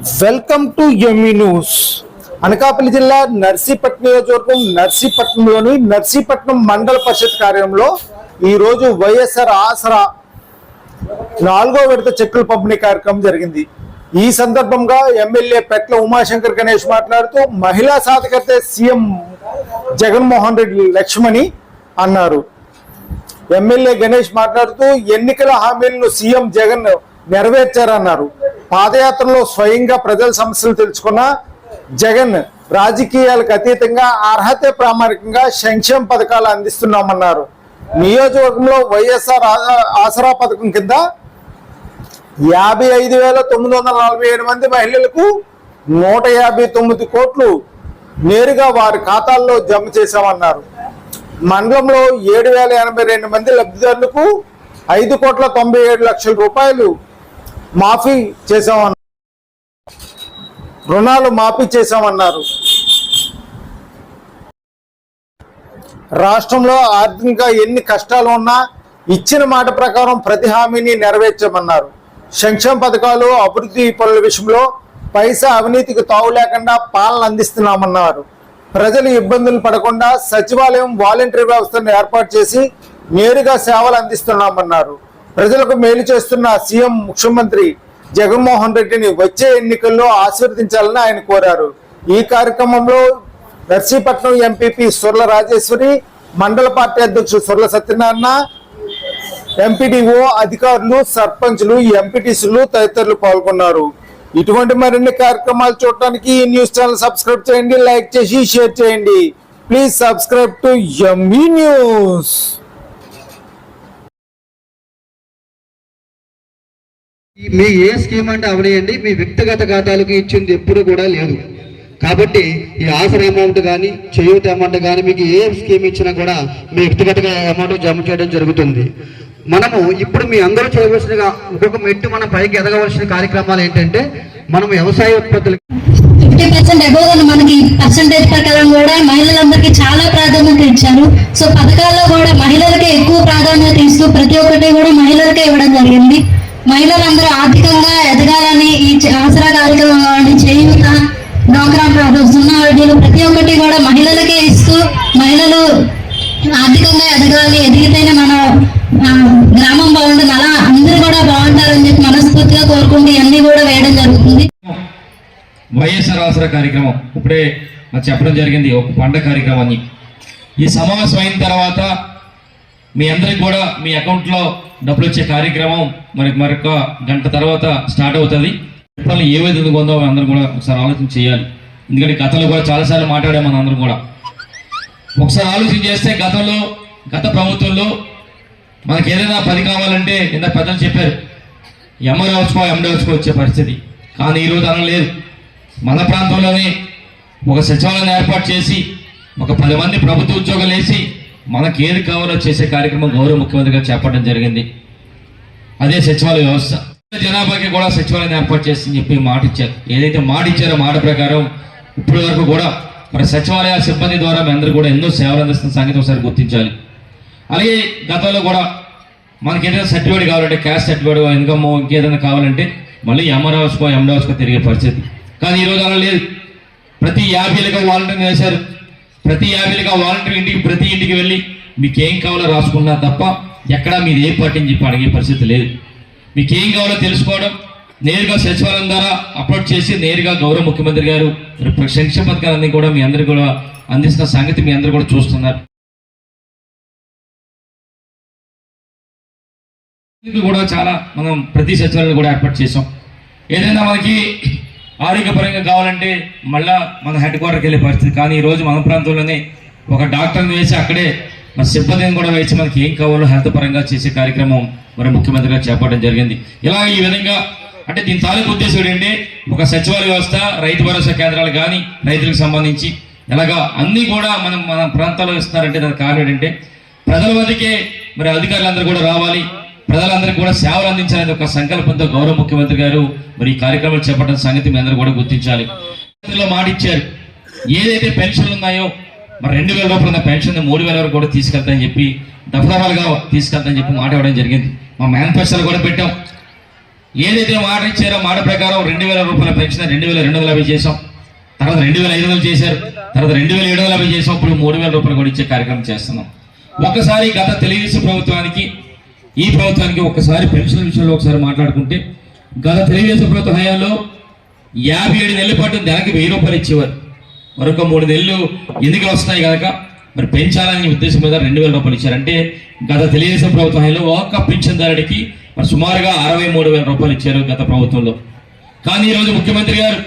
Welcome to ME news Anakapalli జిల్లా నర్సీపట్నం నియోజకవర్గం నర్సీపట్నంలోని నర్సీపట్నం మండల పరిషత్ కార్యంలో ఈరోజు వైఎస్ఆర్ ఆసరా నాలుగో విడత చెక్కుల పంపిణీ కార్యక్రమం జరిగింది. ఈ సందర్భంగా ఎమ్మెల్యే పెట్ల ఉమాశంకర్ గణేష్ మాట్లాడుతూ మహిళా సాధికారత సీఎం జగన్మోహన్ రెడ్డి లక్ష్మణి అన్నారు. ఎమ్మెల్యే గణేష్ మాట్లాడుతూ ఎన్నికల హామీలను సీఎం జగన్ నెరవేర్చారన్నారు. పాదయాత్రలో స్వయంగా ప్రజల సమస్యలు తెలుసుకున్న జగన్ రాజకీయాలకు అతీతంగా అర్హత ప్రామాణికంగా సంక్షేమ పథకాలు అందిస్తున్నామన్నారు. నియోజకవర్గంలో వైఎస్ఆర్ ఆ- ఆసరా పథకం కింద యాభై ఐదు వేల తొమ్మిది వందల నలభై ఏడు మంది మహిళలకు నూట యాభై తొమ్మిది కోట్లు నేరుగా వారి ఖాతాల్లో జమ చేశామన్నారు. మండలంలో ఏడు వేల ఎనభై రెండు మంది లబ్ధిదారులకు ఐదు కోట్ల తొంభై ఏడు లక్షల రూపాయలు మాఫీ చేశామన్నారు రుణాలు మాఫీ చేశామన్నారు. రాష్ట్రంలో ఆర్థికంగా ఎన్ని కష్టాలు ఉన్నా ఇచ్చిన మాట ప్రకారం ప్రతి హామీని నెరవేర్చామన్నారు. సంక్షేమ పథకాలు అభివృద్ధి పనుల విషయంలో పైసా అవినీతికి తావు లేకుండా పాలన అందిస్తున్నామన్నారు. ప్రజలు ఇబ్బందులు పడకుండా సచివాలయం వాలంటీర్ వ్యవస్థను ఏర్పాటు చేసి నేరుగా సేవలు అందిస్తున్నామన్నారు. ప్రజలకు మేలు చేస్తున్న సీఎం ముఖ్యమంత్రి జగన్మోహన్ రెడ్డిని వచ్చే ఎన్నికల్లో ఆశీర్వదించాలని ఆయన కోరారు. ఈ కార్యక్రమంలో నర్సీపట్నం ఎంపీపీ సుర్ల రాజేశ్వరి మండల పార్టీ అధ్యక్షుడు సుర్ల సత్యనారాయణ ఎంపీడీఓ అధికారులు సర్పంచ్లు ఎంపీటీసీలు తదితరులు పాల్గొన్నారు. ఇటువంటి మరిన్ని కార్యక్రమాలు చూడటానికి ఈ న్యూస్ ఛానల్ సబ్స్క్రైబ్ చేయండి లైక్ చేసి షేర్ చేయండి. Please subscribe to ME news. మీ ఏ స్కీమ్ అంటే అవనియండి మీ వ్యక్తిగత ఖాతాలకు ఇచ్చింది ఎప్పుడు కూడా లేదు. కాబట్టి ఈ ఆసరా అమౌంట్ కానీ చేయూత అమౌంట్ కానీ మీకు ఏ స్కీమ్ ఇచ్చినా కూడా మీ వ్యక్తిగత అమౌంట్ జమ చేయడం జరుగుతుంది. మనము ఇప్పుడు మీ అందరూ చేయవలసిన ఒక్కొక్క మెట్టు మనం పైకి ఎదగవలసిన కార్యక్రమాలు ఏంటంటే మనం వ్యవసాయ ఉత్పత్తులు ఫిఫ్టీ పర్సెంట్ అబోవ్ మనకి పర్సంటేజ్ ప్రకారం కూడా మహిళలందరికీ చాలా ప్రాధాన్యత ఇచ్చారు. సో పథకాల్లో కూడా మహిళలకే ఎక్కువ ప్రాధాన్యత ఇస్తూ ప్రతి ఒక్కటి కూడా మహిళలకే ఇవ్వడం జరిగింది. మహిళలందరూ ఆర్థికంగా ఎదగాలని ఈ ఆసరా కార్యక్రమం చేయుత చేయూత డ్వాక్రా ప్రాజెక్ట్స్ వడ్డీలు ప్రతి ఒక్కటి కూడా మహిళలకే ఇస్తూ మహిళలు ఆర్థికంగా ఎదగాలి ఎదిగితేనే మన గ్రామం బాగుంటుంది. అలా అందరూ కూడా బాగుంటారని చెప్పి మనస్ఫూర్తిగా కోరుకుంటూ ఇవన్నీ కూడా వేయడం జరుగుతుంది. వైఎస్ఆర్ ఆసరా కార్యక్రమం. ఇప్పుడే చెప్పడం జరిగింది ఒక పండగ కార్యక్రమాన్ని. ఈ సమావేశం అయిన తర్వాత మీ అందరికి కూడా మీ అకౌంట్లో డబ్బులు వచ్చే కార్యక్రమం మరి మరొక గంట తర్వాత స్టార్ట్ అవుతుంది. పెట్రోల్ ఏ విధంగా ఉందో అందరం కూడా ఒకసారి ఆలోచన చేయాలి. ఎందుకంటే గతంలో కూడా చాలాసార్లు మాట్లాడాం మన అందరం కూడా. ఒకసారి ఆలోచన చేస్తే గతంలో గత ప్రభుత్వంలో మనకి ఏదైనా పని కావాలంటే ఇంత పెద్దలు చెప్పారు. ఎంఆర్ఓస్కో ఎండోస్కో వచ్చే పరిస్థితి. కానీ ఈరోజు అలా లేదు. మన ప్రాంతంలోనే ఒక సచివాలయం ఏర్పాటు చేసి ఒక పది మంది ప్రభుత్వ ఉద్యోగాలు వేసి మనకి ఏది కావాలో చేసే కార్యక్రమం గౌరవ ముఖ్యమంత్రిగా చేపట్టడం జరిగింది. అదే సచివాలయ వ్యవస్థ. జనాభాకి కూడా సచివాలయం ఏర్పాటు చేసి చెప్పి మాట ఇచ్చారు ఏదైతే మాట ఇచ్చారో మాట ప్రకారం ఇప్పటి వరకు కూడా మరి సచివాలయ సిబ్బంది ద్వారా మీ అందరూ కూడా ఎన్నో సేవలు అందిస్తున్న సంగతి ఒకసారి గుర్తించాలి. అలాగే గతంలో కూడా మనకి ఏదైనా సర్టిఫికేట్ కావాలంటే క్యాస్ట్ సర్టిఫికేట్ ఇన్కమ్ ఇంకేదైనా కావాలంటే మళ్ళీ ఎంఆర్ఓస్కో ఎండోస్కో తిరిగే పరిస్థితి. కానీ ఈరోజు అలా లేదు. ప్రతి యాభైలుగా వాలంటీర్ వేశారు. ప్రతి యాభైలుగా వాలంటీర్ ఇంటికి ప్రతి ఇంటికి వెళ్ళి మీకు ఏం కావాలో రాసుకున్నా తప్ప ఎక్కడా మీరు ఏ పార్టీ చెప్పి అడిగే పరిస్థితి లేదు. మీకు ఏం కావాలో తెలుసుకోవడం నేరుగా సచివాలయం ద్వారా అప్లోడ్ చేసి నేరుగా గౌరవ ముఖ్యమంత్రి గారు సంక్షేమ పథకాలన్నీ కూడా మీ అందరు కూడా అందిస్తున్న సంగతి మీ అందరు కూడా చూస్తున్నారు. కూడా చాలా మనం ప్రతి సచివాలయం కూడా ఏర్పాటు చేసాం ఏదైనా మనకి ఆరోగ్యపరంగా కావాలంటే మళ్ళా మన హెడ్ క్వార్టర్కి వెళ్ళే పరిస్థితి. కానీ ఈరోజు రోజు మన ప్రాంతంలోనే ఒక డాక్టర్ని వేసి అక్కడే మన సిబ్బందిని కూడా వేసి మనకి ఏం కావాలో హెల్త్ పరంగా చేసే కార్యక్రమం మరి ముఖ్యమంత్రిగా చేపట్టడం జరిగింది. ఇలా ఈ విధంగా అంటే దీని తాలూకు ఉద్దేశం ఏంటంటే ఒక సచివాలయ వ్యవస్థ రైతు భరోసా కేంద్రాలు కానీ రైతులకు సంబంధించి ఎలాగా అన్నీ కూడా మనం మన ప్రాంతాల్లో ఇస్తున్నారంటే దానికి కారణం ఏంటంటే ప్రజల వద్దకే మరి అధికారులందరూ కూడా రావాలి. ప్రజలందరికీ కూడా సేవలు అందించాలనే ఒక సంకల్పంతో గౌరవ ముఖ్యమంత్రి గారు మరి ఈ కార్యక్రమాలు చేపట్టిన సంగతి మీ అందరూ కూడా గుర్తించాలి. మాటిచ్చారు. ఏదైతే పెన్షన్లు ఉన్నాయో మరి రెండు వేల రూపాయల పెన్షన్ మూడు వేల వరకు కూడా తీసుకెళ్తాయని చెప్పి దఫదఫాలుగా తీసుకెళ్తానని చెప్పి మాట ఇవ్వడం జరిగింది. మా మేనిఫెస్టోలు కూడా పెట్టాం. ఏదైతే మాట ఇచ్చారో మాట ప్రకారం రెండు వేల రూపాయల పెన్షన్ రెండు వేల రెండు వందల యాభై చేసాం తర్వాత రెండు వేల ఐదు వందలు చేశారు. తర్వాత రెండు వేల ఏడు వందల యాభై చేసాం ఇప్పుడు మూడు వేల రూపాయలు కూడా ఇచ్చే కార్యక్రమం చేస్తున్నాం. ఒకసారి గత తెలుగుదేశం ప్రభుత్వానికి ఈ ప్రభుత్వానికి ఒకసారి పెన్షన్ విషయంలో ఒకసారి మాట్లాడుకుంటే గత తెలుగుదేశం ప్రభుత్వ హయాంలో యాభై ఏడు నెలల పాటు నెలకి వెయ్యి రూపాయలు ఇచ్చేవారు. మరొక మూడు నెలలు ఎందుకు వస్తున్నాయి కనుక మరి పెంచాలని ఉద్దేశం మీద రెండు వేల రూపాయలు ఇచ్చారు. అంటే గత తెలుగుదేశం ప్రభుత్వ హయాంలో ఒక్క పింఛన్దారుడికి మరి సుమారుగా అరవై మూడు వేల రూపాయలు ఇచ్చారు గత ప్రభుత్వంలో. కానీ ఈరోజు ముఖ్యమంత్రి గారు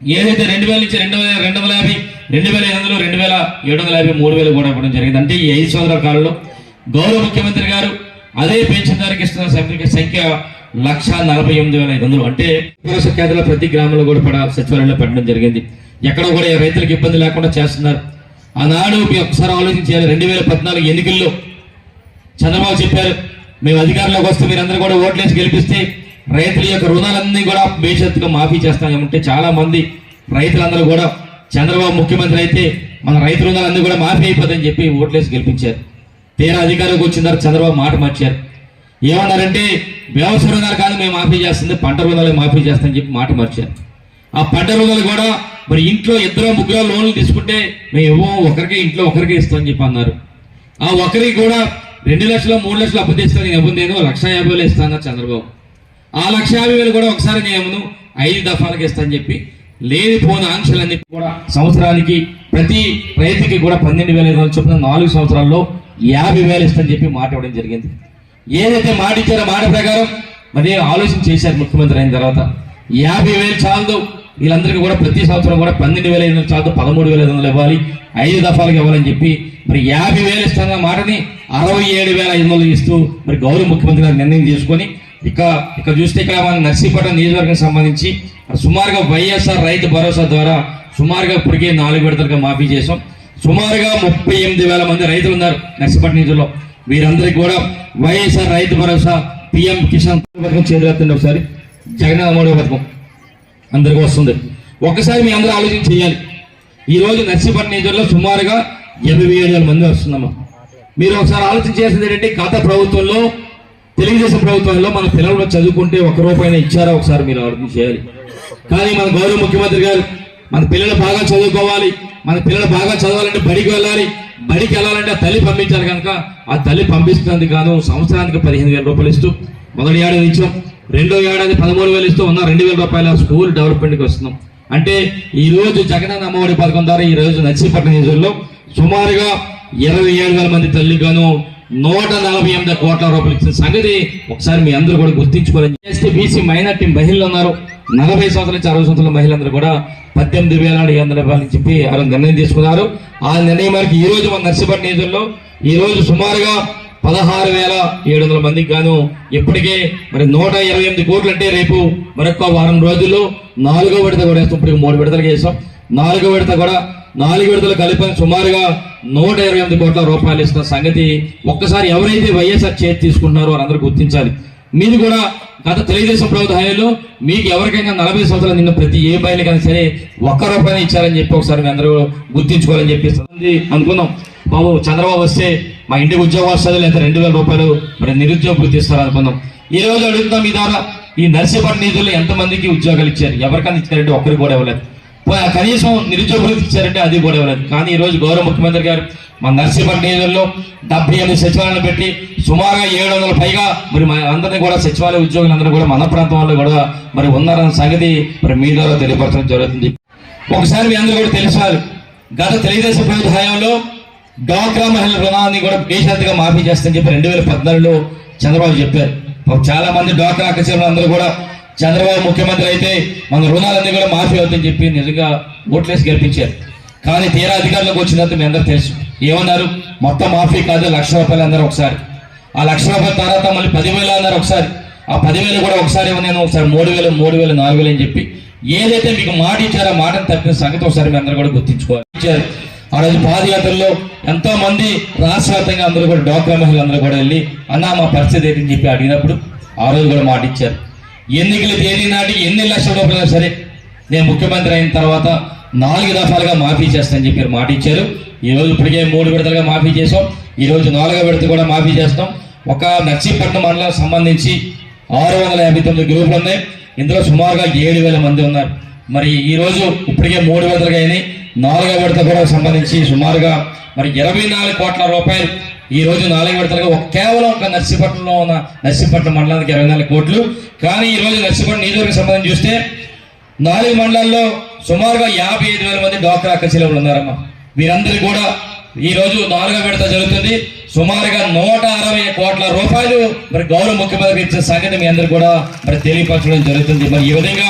ఏదైతే రెండు వేల నుంచి రెండు వేల రెండు వందల యాభై రెండు వేల ఐదు వందలు రెండు వేల ఏడు వందల యాభై మూడు వేలు కూడా ఇవ్వడం జరిగింది. అంటే ఈ ఐదు సంవత్సరాల కాలంలో గౌరవ ముఖ్యమంత్రి గారు అదే పెన్షన్దారికి ఇస్తున్న సంఖ్య సంఖ్య లక్ష నలభై ఎనిమిది వేల ఐదు వందలు. అంటే భరోసా ప్రతి గ్రామంలో కూడా పడ సచివాలయంలో పెట్టడం జరిగింది. ఎక్కడ కూడా రైతులకు ఇబ్బంది లేకుండా చేస్తున్నారు. ఆనాడు ఒకసారి ఆలోచించాలి రెండు వేల పద్నాలుగు ఎన్నికల్లో చంద్రబాబు చెప్పారు మేము అధికారంలోకి వస్తే మీరందరూ కూడా ఓట్లేసి గెలిపిస్తే రైతుల యొక్క రుణాలన్నీ కూడా భవిష్యత్తుగా మాఫీ చేస్తామంటే చాలా మంది రైతులందరూ కూడా చంద్రబాబు ముఖ్యమంత్రి అయితే మన రైతు రుణాలన్నీ కూడా మాఫీ అయిపోతాయని చెప్పి ఓట్లేసి గెలిపించారు. తీరా అధికారంలోకి వచ్చిన తర్వాత చంద్రబాబు మాట మార్చారు. ఏమన్నారంటే వ్యవసాయ రుణాలు కాదు మేము మాఫీ చేస్తుంది పంట రుణాలు మాఫీ చేస్తామని చెప్పి మాట మార్చారు. ఆ పంట రుణాలు కూడా మరి ఇంట్లో ఇద్దరు ముగ్గురు లోన్లు తీసుకుంటే మేము ఇవ్వము ఒకరికే ఇంట్లో ఒకరికే ఇస్తామని చెప్పి అన్నారు. ఆ ఒకరికి కూడా రెండు లక్షలు మూడు లక్షలు అప్పు తెస్తాను నేను ఇవ్వను నేను లక్ష యాభై వేలు ఇస్తాను చంద్రబాబు. ఆ లక్ష యాభై వేలు కూడా ఒకసారి నేను ఐదు దఫాలకు ఇస్తాను చెప్పి లేనిపోని ఆంక్షలన్నీ కూడా సంవత్సరానికి ప్రతి రైతుకి కూడా పన్నెండు వేల ఐదు వందల చొప్పున నాలుగు సంవత్సరాల్లో యాభై వేలు ఇస్తానని చెప్పి మాట ఇవ్వడం జరిగింది. ఏదైతే మాట ఇచ్చారో మాట ప్రకారం మరి ఆలోచన చేశారు ముఖ్యమంత్రి అయిన తర్వాత. యాభై వేలు చాలదు. వీళ్ళందరికీ కూడా ప్రతి సంవత్సరం కూడా పన్నెండు వేల ఐదు వందలు చాలదు. పదమూడు వేల ఐదు వందలు ఇవ్వాలి. ఐదు దఫాలకు ఇవ్వాలని చెప్పి మరి యాభై వేలు ఇస్తున్న మాటని అరవై ఏడు వేల ఐదు వందలు ఇస్తూ మరి గౌరవ ముఖ్యమంత్రి గారు నిర్ణయం తీసుకొని ఇక ఇక్కడ చూస్తే ఇక్కడ మన నర్సీపట్నం నియోజకవర్గానికి సంబంధించి సుమారుగా వైఎస్ఆర్ రైతు భరోసా ద్వారా సుమారుగా ఇప్పటికే నాలుగు విడతలుగా మాఫీ చేసాం సుమారుగా ముప్పై ఎనిమిది వేల మంది రైతులు ఉన్నారు నర్సీపట్నం నిధుల్లో. వీరందరికీ కూడా వైఎస్ఆర్ రైతు భరోసా పిఎం కిసాన్ పథకం చేతులెత్తండి ఒకసారి. జగన్ అమ్మఒడి పథకం అందరికీ వస్తుంది. ఒకసారి మీ అందరూ ఆలోచన చేయాలి. ఈరోజు నర్సీపట్నం నిధుల్లో సుమారుగా ఎనభై ఏడు వేల మంది వస్తుందమ్మా మీరు ఒకసారి ఆలోచన చేసింది ఏంటంటే గత ప్రభుత్వంలో తెలుగుదేశం ప్రభుత్వంలో మన పిల్లలు చదువుకుంటే ఒక్క రూపాయి ఇచ్చారా ఒకసారి మీరు ఆలోచన చేయాలి. కానీ మన గౌరవ ముఖ్యమంత్రి గారు మన పిల్లలు బాగా చదువుకోవాలి. మన పిల్లలు బాగా చదవాలంటే బడికి వెళ్ళాలి. బడికి వెళ్ళాలంటే ఆ తల్లి పంపించాలి కనుక ఆ తల్లి పంపిస్తున్నందుకు గాను సంవత్సరానికి పదిహేను వేల రూపాయలు ఇస్తూ మొదటి ఏడాది ఇచ్చాం. రెండో ఏడాది పదమూడు వేలు ఇస్తూ ఉన్న రెండు వేల రూపాయల స్కూల్ డెవలప్మెంట్కి వస్తున్నాం. అంటే ఈ రోజు జగనన్న అమ్మఒడి పథకం ద్వారా ఈ రోజు నర్సీపట్నం నియోజకవర్గంలో సుమారుగా ఇరవై ఏడు వేల మంది తల్లిగాను నూట నలభై ఎనిమిది కోట్ల రూపాయలు ఇచ్చిన సంగతి ఒకసారి మీ అందరూ కూడా గుర్తించుకోవాలని ఎస్టీ బీసీ మైనార్టీ మహిళలు ఉన్నారు. నలభై సంవత్సరాల నుంచి అరవై సంవత్సరాల మహిళలందరూ కూడా పద్దెనిమిది వేల ఐదు వందల రూపాయలు చెప్పి ఆ నిర్ణయం తీసుకున్నారు. ఆ నిర్ణయం మేరకు ఈ రోజు మన నర్సీపట్నం నియోజకవర్గంలో ఈ రోజు సుమారుగా పదహారు వేల ఏడు వందల మందికి గాను ఇప్పటికే మరి నూట ఇరవై ఎనిమిది కోట్లు అంటే రేపు మరొక వారం రోజుల్లో నాలుగో విడత కూడా వేస్తాం. ఇప్పటికి మూడు విడతలు వేసాం నాలుగో విడత కూడా నాలుగు విడతలు కలిపి సుమారుగా నూట ఇరవై ఎనిమిది కోట్ల రూపాయలు ఇస్తున్న సంగతి ఒక్కసారి ఎవరైతే వైఎస్ఆర్ చేతి తీసుకుంటున్నారో వారందరూ గుర్తించాలి. మీరు కూడా గత తెలుగుదేశం ప్రభుత్వ హయాంలో మీకు ఎవరికైనా నలభై సంవత్సరాలు నిన్న ప్రతి ఏ బయలుకైనా సరే ఒక్క రూపాయలు ఇచ్చారని చెప్పి ఒకసారి మీ అందరూ గుర్తించుకోవాలని చెప్పి అనుకున్నాం బాబు చంద్రబాబు వస్తే మా ఇంటికి ఉద్యోగం వస్తుంది లేదా రెండు వేల రూపాయలు మరి నిరుద్యోగ గుర్తిస్తారు అనుకున్నాం ఈ రోజు అడుగుతాం మీ ద్వారా ఈ నర్సీపట్నం నిధులు ఎంతమందికి ఉద్యోగాలు ఇచ్చారు? ఎవరికైనా ఇచ్చారంటే ఒక్కరికి కూడా ఇవ్వలేదు. కనీసం నిరుద్యోగులకు ఇచ్చారంటే అది కూడా ఇవ్వలేదు కానీ ఈ రోజు గౌరవ ముఖ్యమంత్రి గారు మన నర్సీపట్నం నిధుల్లో డెబ్బై ఎనిమిది సచివాలయాలు పెట్టి సుమారుగా ఏడు వందల పైగా మరి అందరినీ కూడా సచివాలయ ఉద్యోగులందరూ కూడా మన ప్రాంతం వాళ్ళు కూడా మరి ఉన్నారన్న సంగతి మరి మీ ద్వారా తెలియపరచడం జరుగుతుంది. ఒకసారి మీ అందరూ కూడా తెలిసారు గత తెలుగుదేశం ప్రభుత్వ హయాంలో డ్వాక్రా మహిళల రుణాన్ని కూడా బేషరతుగా మాఫీ చేస్తామని చెప్పి రెండు వేల పద్నాలుగులో చంద్రబాబు చెప్పారు. చాలా మంది డ్వాక్రా అక్కచెలు అందరూ కూడా చంద్రబాబు ముఖ్యమంత్రి అయితే మన రుణాలన్నీ కూడా మాఫీ అవుతాయని చెప్పి నిజంగా ఓట్లేసి గెలిపించారు. కానీ తీరా అధికారులకు వచ్చిన తర్వాత మీ అందరూ తెలుసు. ఏమన్నారు? మొత్తం మాఫీ కాదు లక్ష రూపాయలు అందరూ ఒకసారి. ఆ లక్ష రూపాయల తర్వాత మళ్ళీ పదివేలు అన్నారు ఒకసారి. ఆ పదివేలు కూడా ఒకసారి నేను ఒకసారి మూడు వేలు మూడు వేలు నాలుగు వేలు అని చెప్పి ఏదైతే మీకు మాట ఇచ్చారో ఆ మాటను తప్పిన సంగతి ఒకసారి మీ అందరూ కూడా గుర్తించుకోవాలి. ఇచ్చారు. ఆ రోజు పాదయాత్రలో ఎంతో మంది రాష్ట్రవ్యాప్తంగా అందరూ కూడా డ్వాక్రా మహిళలు అందరూ కూడా వెళ్ళి అన్న మా పరిస్థితి ఏంటని చెప్పి అడిగినప్పుడు ఆ రోజు కూడా మాట ఇచ్చారు. ఎన్నికల తేదీ నాటి ఎన్ని లక్షల రూపాయలు సరే నేను ముఖ్యమంత్రి అయిన తర్వాత నాలుగు దఫాలుగా మాఫీ చేస్తానని చెప్పి మాట ఇచ్చారు. ఈ రోజు ఇప్పటికే మూడు విడతలుగా మాఫీ చేసాం ఈరోజు నాలుగో విడత కూడా మాఫీ చేస్తాం. ఒక నర్సీపట్నం మండలం సంబంధించి ఆరు వందల యాభై తొమ్మిది గ్రూపులు ఉన్నాయి. ఇందులో సుమారుగా ఏడు వేల మంది ఉన్నారు. మరి ఈరోజు ఇప్పటికే మూడు విడతలుగా అయినాయి. నాలుగో విడత కూడా సంబంధించి సుమారుగా మరి ఇరవై నాలుగు కోట్ల రూపాయలు ఈ రోజు నాలుగు విడతలుగా ఒక కేవలం ఒక నర్సీపట్నంలో ఉన్న నర్సీపట్నం మండలానికి ఇరవై నాలుగు కోట్లు. కానీ ఈ రోజు నర్సీపట్నం నియోజకవర్గం సంబంధించి చూస్తే నాలుగు మండలాల్లో సుమారుగా యాభై ఐదు వేల మంది డాక్టర్ అక్కచెల్లెలు ఉన్నారమ్మా. వీరందరూ కూడా ఈ రోజు నాలుగో విడత జరుగుతుంది. సుమారుగా నూట అరవై కోట్ల రూపాయలు మరి గౌరవ ముఖ్యమంత్రి ఇచ్చిన సంగతి మీ అందరూ కూడా మరి తెలియపరచడం జరుగుతుంది. మరి ఈ విధంగా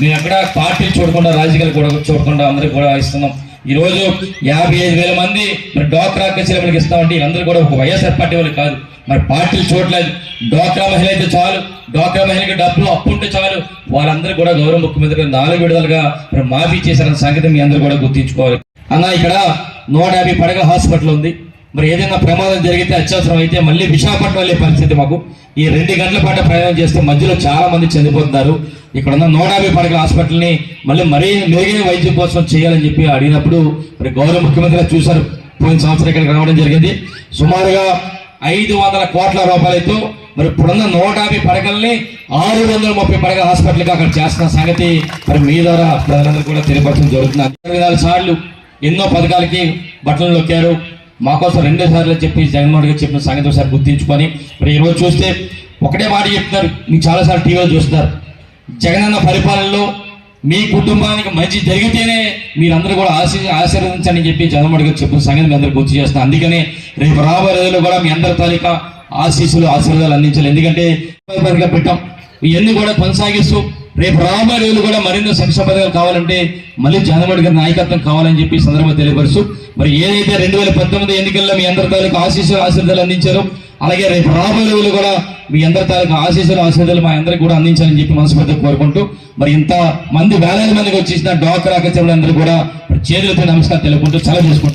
మేము ఎక్కడ పార్టీలు చూడకుండా రాజకీయాలు కూడా చూడకుండా అందరికీ కూడా ఇస్తున్నాం ఈ రోజు యాభై ఐదు వేల మంది మరి డాక్రా కచేరీలకు ఇస్తామంటే వీళ్ళందరూ కూడా ఒక వైఎస్ఆర్ పార్టీ వాళ్ళు కాదు. మరి పార్టీలు చూడలేదు. డోక్రా మహిళ అయితే చాలు. డోక్రా మహిళకి డబ్బులు అప్పు ఉంటే చాలు. వాళ్ళందరూ కూడా గౌరవ ముఖ్యమంత్రి నాలుగు విడుదలుగా మరి మాఫీ చేశారన్న సంగతి మీ అందరూ కూడా గుర్తించుకోవాలి. అన్న ఇక్కడ నూట యాభై పడగల హాస్పిటల్ ఉంది. మరి ఏదైనా ప్రమాదం జరిగితే అత్యవసరం అయితే మళ్ళీ విశాఖపట్నం వెళ్ళే పరిస్థితి మాకు. ఈ రెండు గంటల పాటు ప్రయాణం చేస్తే మధ్యలో చాలా మంది చనిపోతున్నారు. ఇక్కడ ఉన్న నూట యాభై పడకల హాస్పిటల్ని మళ్ళీ మరీ మెరుగైన వైద్యం కోసం చేయాలని చెప్పి అడిగినప్పుడు మరి గౌరవ ముఖ్యమంత్రి చూశారు. పోయిన సంవత్సరం ఇక్కడికి రావడం జరిగింది. సుమారుగా ఐదు వందల కోట్ల రూపాయలతో మరి ఇప్పుడున్న నూట యాభై పడకల్ని ఆరు వందల ముప్పై పడకల హాస్పిటల్గా అక్కడ చేస్తున్న సంగతి మరి మీ ద్వారా ప్రజలందరూ కూడా తెలియపరచడం జరుగుతుంది. ఇరవై నాలుగు సార్లు ఎన్నో పథకాలకి బట్టలు నొక్కారు. మా కోసం రెండో సార్లు చెప్పి జగన్మోహన్ గారు చెప్పిన సంగతి ఒకసారి గుర్తించుకొని మరి ఈరోజు చూస్తే ఒకటే మాట చెప్తున్నారు. మీకు చాలాసార్లు టీవీలో చూస్తారు జగనన్న పరిపాలనలో మీ కుటుంబానికి మంచి జరిగితేనే మీరందరూ కూడా ఆశీ ఆశీర్వదించని చెప్పి జగన్మోహన్ చెప్పిన సంగతి మీ అందరూ గుర్తు చేస్తాను అందుకనే రేపు రాబోయే రోజుల్లో కూడా మీ అందరి తాలూకా ఆశీస్సులు ఆశీర్వాదాలు అందించాలి. ఎందుకంటే పెట్టాం. ఇవన్నీ కూడా కొనసాగిస్తూ రేపు రాబోయే రోజులు కూడా మరిన్ని సంక్షేమ పథకాలు కావాలంటే మళ్ళీ చంద్రబాబు గారి నాయకత్వం కావాలని చెప్పి సందర్భంగా తెలియపరుస్తూ మరి ఏదైతే రెండు వేల పంతొమ్మిది ఎన్నికల్లో మీ అందరి తాలూకా ఆశీస్సులు ఆశీర్వాదాలు అందించారో అలాగే రేపు రాబోయే రోజులు కూడా మీ అందరి తాలూకు ఆశీస్సులు ఆశీర్వాదాలు మా అందరికి కూడా అందించాలని చెప్పి మనస్ఫూర్తిగా కోరుకుంటూ మరి ఇంత మంది వేలాది మందికి వచ్చేసిన డాక్టర్ అక్కచెల్లెలందరూ కూడా చేతులతో నమస్కారం తెలుపుకుంటూ చాలా చేసుకుంటాం